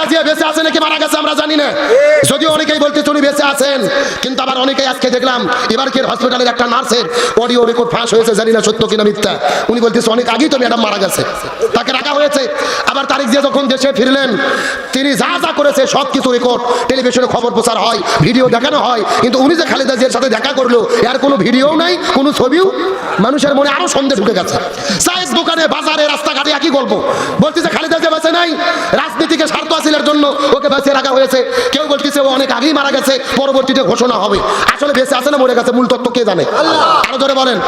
খালেদা জিয়া বেঁচে আছে নাকি মারা গেছে আমরা জানি না। যদিও অনেকেই বলতে উনি বেঁচে আছেন কিন্তু আবার অনেকেই আজকে দেখলাম এবার কি হসপিটালের একটা নার্সের অডিও রেকর্ড ফাঁস হয়েছে জানি না সত্য কিনা মিথ্যা। উনি বলতেছে অনেক আগেই তো ম্যাডাম মারা গেছে। তাকে রাখা হয়েছে। আবার যখন দেশে ফিরলেন তিনি যা যা করেছে সব কিছু রেকর্ড টেলিভিশনে খবর প্রচার হয় ভিডিও দেখানো হয়। কিন্তু উনি যে খালেদা জিয়ার সাথে দেখা করল এর কোনো ভিডিও নাই কোনো ছবিও মানুষের মনে আরও সন্দেহ ঢুকে গেছে। চায়ের দোকানে বাজারে রাস্তাঘাটে একই গল্প। বলছে যে খালেদা জিয়া বেঁচে নাই রাজনীতিকে স্বার্থ জন্য ওকে বেঁচে রাখা হয়েছে। কেউ বলতেছে ও অনেক আগেই মারা গেছে পরবর্তীতে ঘোষণা হবে। আসলে বেঁচে আছে না মরে গেছে মূল তত্ত্ব কে জানে? আরও ধরে বলেন।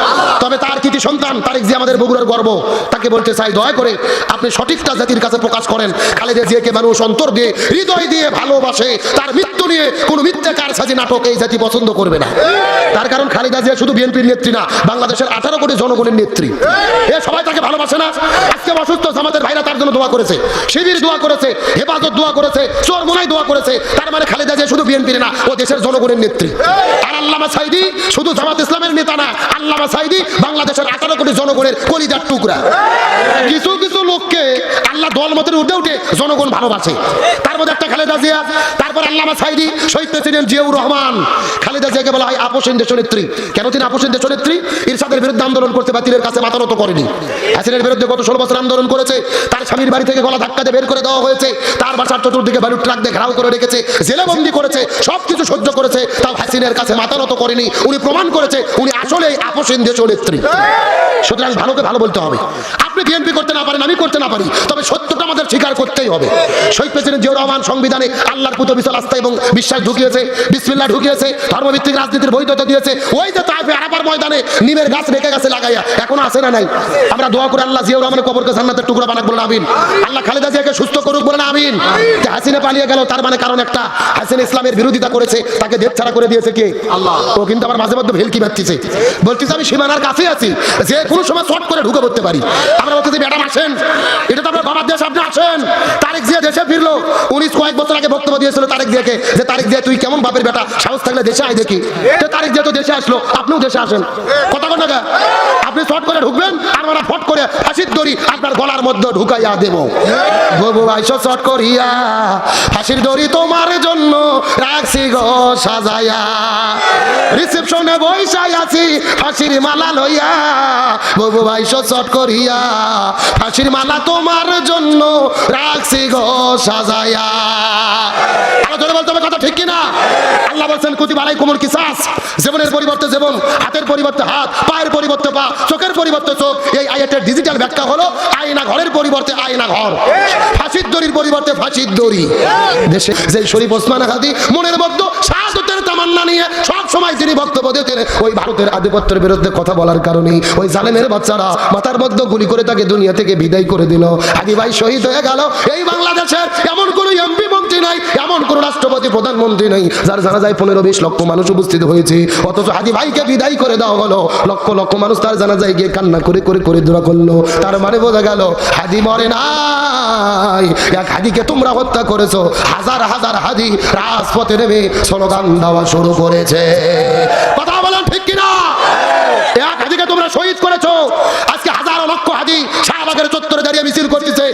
তবে তার কৃতি সন্তান? তারিক যে আমাদের বগুড়ার গর্ব। তাকে বলতে চাই দয়া করে আপনি সঠিকটা জাতির কাছে প্রকাশ করেন। খালেদা জিয়াকে মানুষ অন্তর দিয়ে হৃদয় দিয়ে ভালোবাসে। তার মৃত্যু নিয়ে কোনো মিথ্যাকার সাজি নাটক এই জাতি পছন্দ করবে না। তার কারণ খালেদা জিয়া শুধু বিএনপির নেত্রী না বাংলাদেশের আঠারো কোটি জনগণের নেত্রী। এ সবাই তাকে ভালোবাসে না? আজকে অসুস্থ আমাদের ভাইরা তার জন্য দোয়া করেছে। শিবির দোয়া করেছে হেফাজত দোয়া করেছে। চোর মোনাই দোয়া করেছে। তার মানে খালেদা যে শুধু বিএনপির না, ও দেশের জনগণের নেত্রী। আর আল্লামা সাইদি শুধু জামাত ইসলামের নেতা না, আল্লামা সাইদি বাংলাদেশের আঠারো কোটি জনগণের কলিজার টুকরা। কিছু কিছু লোককে আল্লাহ দল মতের উঠে উঠে জনগণ ভালোবাসে। তার মধ্যে একটা খালেদা জিয়া, তারপর আল্লামা সাইদি, শহীদ প্রেসিডেন্ট জিয়াউর রহমান। খালেদা জিয়াকে বলা হয় আপোষেন দেশনেত্রী কেন তিনি আপোষেন দেশনেত্রী ইরশাদের বিরুদ্ধে আন্দোলন করতে বাতিলের কাছে মাথা নত করেনি। হাসিনের বিরুদ্ধে গত ষোলো বছর আন্দোলন করেছে। তার স্বামীর বাড়ি থেকে গলা ধাক্কা দিয়ে বের করে দেওয়া হয়েছে। তার বাসার চতুর্দিকে বালুর ট্রাক দিয়ে ঘেরাও করে রেখেছে। জেলে বন্দি করেছে সব কিছু সহ্য করেছে। তাও হাসিনের কাছে মাথা নত করেনি। উনি প্রমাণ করেছে, উনি আসলে আপোষেন দেশনেত্রী সুতরাং ভালোকে ভালো বলতে হবে। আপনি বিএনপি করতে না পারেন আমি করতে না পারি। তবে সত্যটা আমাদের স্বীকার করতেই হবে। শহীদ প্রেসিডেন্ট জিয়াউর রহমান সংবিধানে আল্লাহর পুত বিশাল আস্থা এবং বিশ্বাস ঢুকিয়েছে বিসমিল্লাহ ঢুকিয়েছে ধর্মভিত্তিক রাজনীতির বৈধতা দিয়েছে। ওই যে তাইফে আরাপার ময়দানে নিমের গাছ রেখে গেছে লাগাইয়া এখনও আছে না নাই? আমরা দোয়া করে আল্লাহ জিয়াউর রহমানের কবরকে জান্নাতের টুকরা বানাক বলে আমিন। আল্লাহ খালেদা জিয়াকে সুস্থ করুক বলে আমিন। যে হাসিনা পালিয়ে গেল তার মানে কারণ একটা হাসিনা ইসলামের বিরোধিতা করেছে তাকে দেশ ছাড়া করে দিয়েছে কে? আল্লাহ। ও কিন্তু আমার মাঝে মধ্যে ভেলকি মারতেছে। বলতেছে আমি সীমানার কাছে আছি যে কোনো সময় শর্ট করে ঢুকে পড়তে পারি। এটা তো আপনার বাবার দেশ আপনি আছেন তারেক জিয়া দেশে ফিরলো। উনি কয়েক বছর আগে বক্তব্য দিয়েছিল তারেক জিয়াকে যে তারেক তুই কেমন বাপের বেটা? সাহস থাকলে দেশে আয় দেখি। তারেক জিয়া তো দেশে আসলো। আপনিও দেশে আসেন। কথা কোন টাকা আপনি শর্ট করে ঢুকবেন আর করে ফাঁসির দড়ি আপনার গলার মধ্যে ঢুকাইয়া দেব। ববু আইসো শর্ট করিয়া ফাঁসির দড়ি তোমার জন্য রাখছি গো সাজাইয়া। রিসেপশনে বৈশাই আছি ফাঁসির মালা লইয়া। ববু আইসো শর্ট করিয়া ফাঁসির মালা তোমার জন্য রাখছি গো সাজাইয়া। আরও জোরে বলতে হবে, কথা ঠিক কিনা? আল্লাহ বলছেন কুতি বালাই কোমর কিসাস। জীবনের পরিবর্তে জীবন, হাতের পরিবর্তে হাত, পায়ের পরিবর্তে পা, চোখের পরিবর্তে চোখ। এই আয়াতের ডিজিটাল ব্যাখ্যা হলো আয়না ঘরের পরিবর্তে আয়না ঘর। ফাঁসির দড়ির পরিবর্তে ফাঁসির দড়ি। দেশে যে শরীফ ওসমান হাদি মনের মধ্যে শাহাদতের তামান্না নিয়ে সব সময় তিনি বক্তব্য দিতেন, ওই ভারতের আধিপত্যের বিরুদ্ধে কথা বলার কারণে ওই জালেমের বাচ্চারা মাথার মধ্যে গুলি করে তাকে দুনিয়া থেকে বিদায় করে দিল। হাদি ভাই শহীদ হয়ে গেল। এই বাংলাদেশের এমন কোন এমপি মন্ত্রী নাই, এমন কোন রাষ্ট্রপতি প্রধানমন্ত্রী নেই, যার জানা যায় পনেরো বিশ লক্ষ মানুষ উপস্থিত হয়েছে। অথচ হাজি ভাইকে বিদায় করে দেওয়া হলো। লক্ষ লক্ষ মানুষ তার জানা যায় গিয়ে কান্না করে করে করে দোয়া করল। তার মানে বোঝা গেল, হাজি মরে নাই। এক হাদিকে তোমরা হত্যা করেছ। হাজার হাজার হাদি রাজপথে নেমে স্লোগান দেওয়া শুরু করেছে। কথা বলেন ঠিক কিনা এক হাদিকে তোমরা শহীদ করেছ আজকে হাজারো লক্ষ হাদি শাহবাগের চত্বরে দাঁড়িয়ে মিছিল করতেছে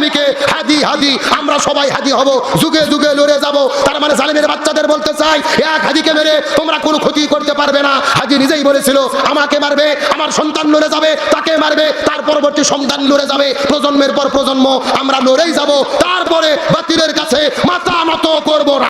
তুমি কে আমি কে হাদি হাদি, আমরা সবাই হাদি হব। যুগে যুগে লড়ে যাব। তার মানে জালিমের বাচ্চাদের বলতে চাই, এক হাদিকে মেরে তোমরা কোনো ক্ষতি করতে পারবে না। হাজি নিজেই বলেছিল, আমাকে মারবে, আমার সন্তান লড়ে যাবে, তাকে মারবে, তার পরবর্তী সন্তান লড়ে যাবে। প্রজন্মের পর প্রজন্ম, আমরা লড়েই যাব। তারপরে বাতিলের কাছে মাথা মতো করব